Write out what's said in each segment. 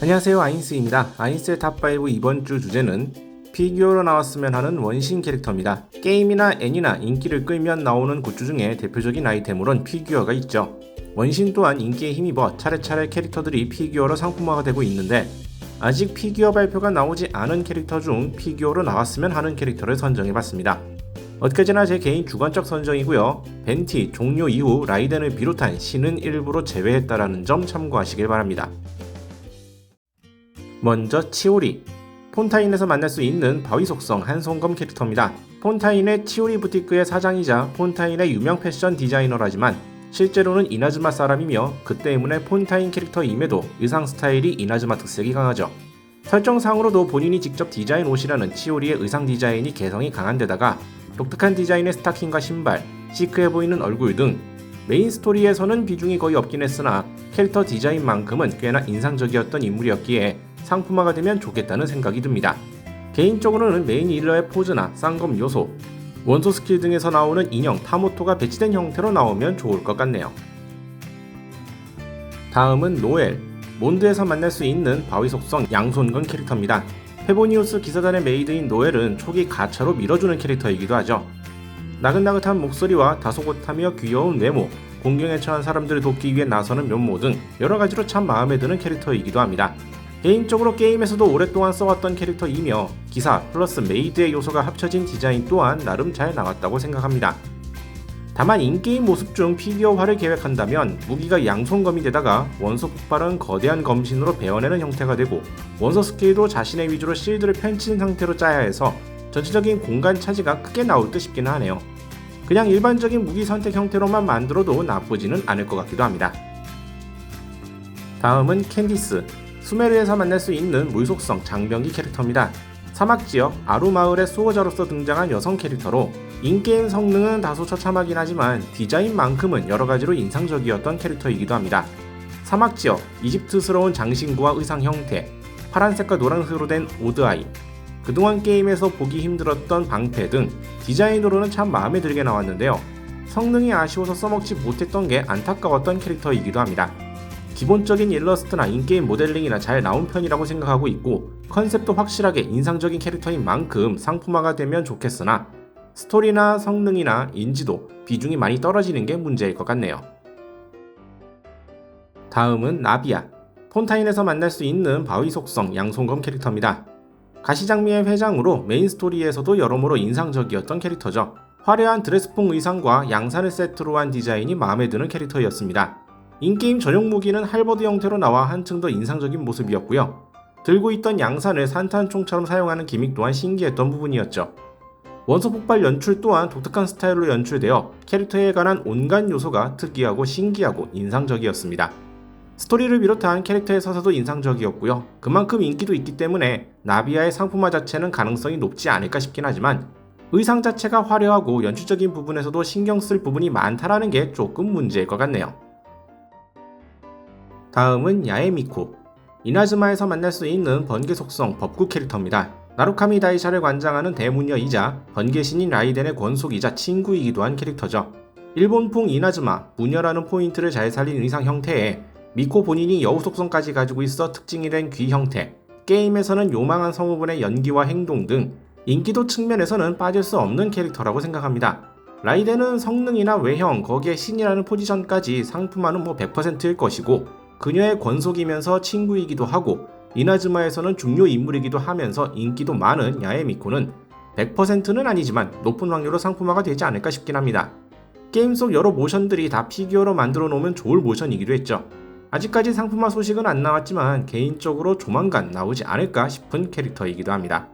안녕하세요 아인스입니다. 아인스의 탑5 이번 주 주제는 피규어로 나왔으면 하는 원신 캐릭터입니다. 게임이나 애니나 인기를 끌면 나오는 굿즈 중에 대표적인 아이템으론 피규어가 있죠. 원신 또한 인기에 힘입어 차례차례 캐릭터들이 피규어로 상품화가 되고 있는데 아직 피규어 발표가 나오지 않은 캐릭터 중 피규어로 나왔으면 하는 캐릭터를 선정해봤습니다. 어디까지나 제 개인 주관적 선정이고요. 벤티 종료 이후 라이덴을 비롯한 신은 일부러 제외했다라는 점 참고하시길 바랍니다. 먼저 치오리 폰타인에서 만날 수 있는 바위 속성 한송검 캐릭터입니다. 폰타인의 치오리 부티크의 사장이자 폰타인의 유명 패션 디자이너라지만 실제로는 이나즈마 사람이며 그 때문에 폰타인 캐릭터임에도 의상 스타일이 이나즈마 특색이 강하죠. 설정상으로도 본인이 직접 디자인 옷이라는 치오리의 의상 디자인이 개성이 강한 데다가 독특한 디자인의 스타킹과 신발, 시크해 보이는 얼굴 등 메인 스토리에서는 비중이 거의 없긴 했으나 캐릭터 디자인만큼은 꽤나 인상적이었던 인물이었기에 상품화가 되면 좋겠다는 생각이 듭니다. 개인적으로는 메인 힐러의 포즈나 쌍검 요소, 원소 스킬 등에서 나오는 인형 타모토가 배치된 형태로 나오면 좋을 것 같네요. 다음은 노엘. 몬드에서 만날 수 있는 바위 속성 양손건 캐릭터입니다. 페보니우스 기사단의 메이드인 노엘은 초기 가차로 밀어주는 캐릭터이기도 하죠. 나긋나긋한 목소리와 다소곳하며 귀여운 외모, 공경에 처한 사람들을 돕기 위해 나서는 면모 등 여러 가지로 참 마음에 드는 캐릭터이기도 합니다. 개인적으로 게임에서도 오랫동안 써왔던 캐릭터이며 기사 플러스 메이드의 요소가 합쳐진 디자인 또한 나름 잘 나왔다고 생각합니다. 다만 인게임 모습 중 피규어화를 계획한다면 무기가 양손검이 되다가 원소 폭발은 거대한 검신으로 베어내는 형태가 되고 원소 스킬도 자신의 위주로 실드를 펼친 상태로 짜야 해서 전체적인 공간 차지가 크게 나올 듯 싶기는 하네요. 그냥 일반적인 무기 선택 형태로만 만들어도 나쁘지는 않을 것 같기도 합니다. 다음은 캔디스. 수메르에서 만날 수 있는 물속성 장병기 캐릭터입니다. 사막 지역 아루마을의 수호자로서 등장한 여성 캐릭터로 인게임 성능은 다소 처참하긴 하지만 디자인만큼은 여러 가지로 인상적이었던 캐릭터이기도 합니다. 사막 지역, 이집트스러운 장신구와 의상 형태, 파란색과 노란색으로 된 오드아이, 그동안 게임에서 보기 힘들었던 방패 등 디자인으로는 참 마음에 들게 나왔는데요. 성능이 아쉬워서 써먹지 못했던 게 안타까웠던 캐릭터이기도 합니다. 기본적인 일러스트나 인게임 모델링이나 잘 나온 편이라고 생각하고 있고 컨셉도 확실하게 인상적인 캐릭터인 만큼 상품화가 되면 좋겠으나 스토리나 성능이나 인지도, 비중이 많이 떨어지는 게 문제일 것 같네요. 다음은 나비아. 폰타인에서 만날 수 있는 바위 속성 양손검 캐릭터입니다. 가시장미의 회장으로 메인 스토리에서도 여러모로 인상적이었던 캐릭터죠. 화려한 드레스풍 의상과 양산을 세트로 한 디자인이 마음에 드는 캐릭터였습니다. 인게임 전용 무기는 할버드 형태로 나와 한층 더 인상적인 모습이었고요. 들고 있던 양산을 산탄총처럼 사용하는 기믹 또한 신기했던 부분이었죠. 원소 폭발 연출 또한 독특한 스타일로 연출되어 캐릭터에 관한 온갖 요소가 특이하고 신기하고 인상적이었습니다. 스토리를 비롯한 캐릭터의 서사도 인상적이었고요. 그만큼 인기도 있기 때문에 나비아의 상품화 자체는 가능성이 높지 않을까 싶긴 하지만 의상 자체가 화려하고 연출적인 부분에서도 신경 쓸 부분이 많다라는 게 조금 문제일 것 같네요. 다음은 야에미코. 이나즈마에서 만날 수 있는 번개 속성 법구 캐릭터입니다. 나루카미 다이샤를 관장하는 대문녀이자 번개신인 라이덴의 권속이자 친구이기도 한 캐릭터죠. 일본풍 이나즈마, 무녀라는 포인트를 잘 살린 의상 형태에 미코 본인이 여우 속성까지 가지고 있어 특징이 된 귀 형태, 게임에서는 요망한 성우분의 연기와 행동 등 인기도 측면에서는 빠질 수 없는 캐릭터라고 생각합니다. 라이덴은 성능이나 외형, 거기에 신이라는 포지션까지 상품화는 뭐 100%일 것이고 그녀의 권속이면서 친구이기도 하고 이나즈마에서는 중요 인물이기도 하면서 인기도 많은 야에미코는 100%는 아니지만 높은 확률로 상품화가 되지 않을까 싶긴 합니다. 게임 속 여러 모션들이 다 피규어로 만들어 놓으면 좋을 모션이기도 했죠. 아직까지 상품화 소식은 안 나왔지만 개인적으로 조만간 나오지 않을까 싶은 캐릭터이기도 합니다.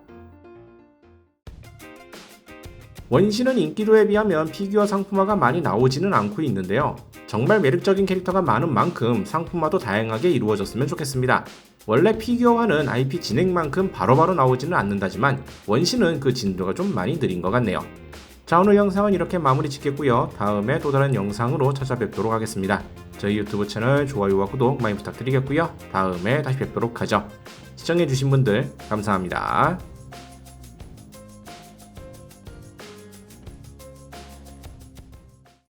원신은 인기도에 비하면 피규어 상품화가 많이 나오지는 않고 있는데요. 정말 매력적인 캐릭터가 많은 만큼 상품화도 다양하게 이루어졌으면 좋겠습니다. 원래 피규어화는 IP 진행만큼 바로바로 나오지는 않는다지만 원신은 그 진도가 좀 많이 느린 것 같네요. 자 오늘 영상은 이렇게 마무리 짓겠고요. 다음에 또 다른 영상으로 찾아뵙도록 하겠습니다. 저희 유튜브 채널 좋아요와 구독 많이 부탁드리겠고요. 다음에 다시 뵙도록 하죠. 시청해주신 분들 감사합니다.